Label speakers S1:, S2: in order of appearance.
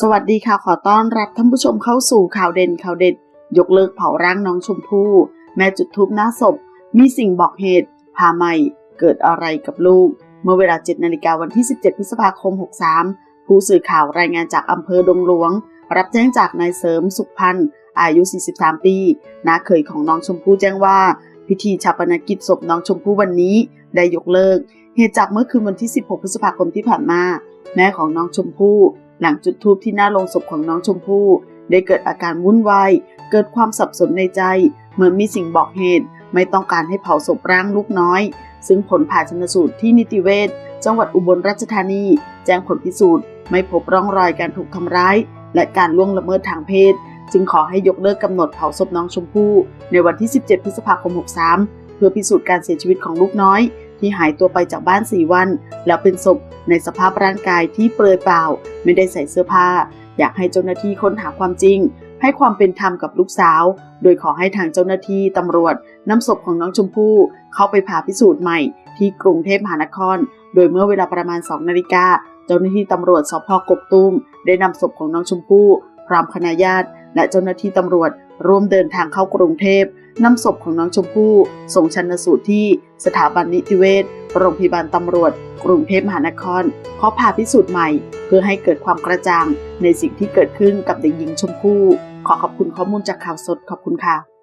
S1: สวัสดีค่ะขอต้อนรับท่านผู้ชมเข้าสู่ข่าวเด่นข่าวเด็ด ยกเลิกเผาร่างน้องชมพู่แม่จุดทูปหน้าศพ มีสิ่งบอกเหตุ พาใหม่ เกิดอะไรกับลูก เมื่อเวลา 7 นาฬิกาวันที่ 17 พฤษภาคม 63 ผู้สื่อข่าวรายงานจากอำเภอดงหลวง รับแจ้งจากนายเสริมสุขพันธ์อายุ 43 ปีน้าเขยของน้องชมพู่แจ้งว่า พิธีชาปนกิจศพน้องชมพู่วันนี้ได้ยกเลิก เหตุจากเมื่อคืนวันที่ 16 พฤษภาคมที่ผ่านมา แม่ของน้องชมพู่ หลังจุดธูปที่หน้าโลงศพของน้องชมพู่ ได้เกิดอาการวุ่นวายเกิดความสับสนในใจ เหมือนมีสิ่งบอกเหตุ ไม่ต้องการให้เผาศพร่างลูกน้อย ซึ่งผลผ่าชนสูตรที่นิติเวชจังหวัดอุบลราชธานี แจ้งผลพิสูจน์ ไม่พบร่องรอยการถูกทำร้าย และการล่วงละเมิดทางเพศ จึงขอให้ยกเลิกกำหนดเผาศพน้องชมพู่ ในวันที่ 17 พฤษภาคม 63 เพื่อพิสูจน์การเสียชีวิตของลูกน้อย ที่หายตัวไปจากบ้าน4วัน แล้วเป็นศพในสภาพร่างกายที่เปลือยเปล่า ไม่ได้ใส่เสื้อผ้า อยากให้เจ้าหน้าที่ค้นหาความจริง ให้ความเป็นธรรมกับลูกสาว โดยขอให้ทางเจ้าหน้าที่ตำรวจนำศพของน้องชมพู่เข้าไปผ่าพิสูจน์ใหม่ ที่กรุงเทพมหานคร โดยเมื่อเวลาประมาณ2นาฬิกาเจ้าหน้าที่ตำรวจสพกกตูมได้นำศพของน้องชมพู่พร้อมคณะญาติและเจ้าหน้าที่ตำรวจร่วมเดินทางเข้ากรุงเทพ นำศพของน้องชมพู่ส่งชันสูตรที่สถาบันนิติเวชโรงพยาบาลตำรวจ กรุงเทพมหานครขอผ่าพิสูจน์ใหม่ เพื่อให้เกิดความกระจ่างในสิ่งที่เกิดขึ้นกับเด็กหญิงชมพู่ ขอขอบคุณข้อมูลจากข่าวสดขอบคุณค่ะ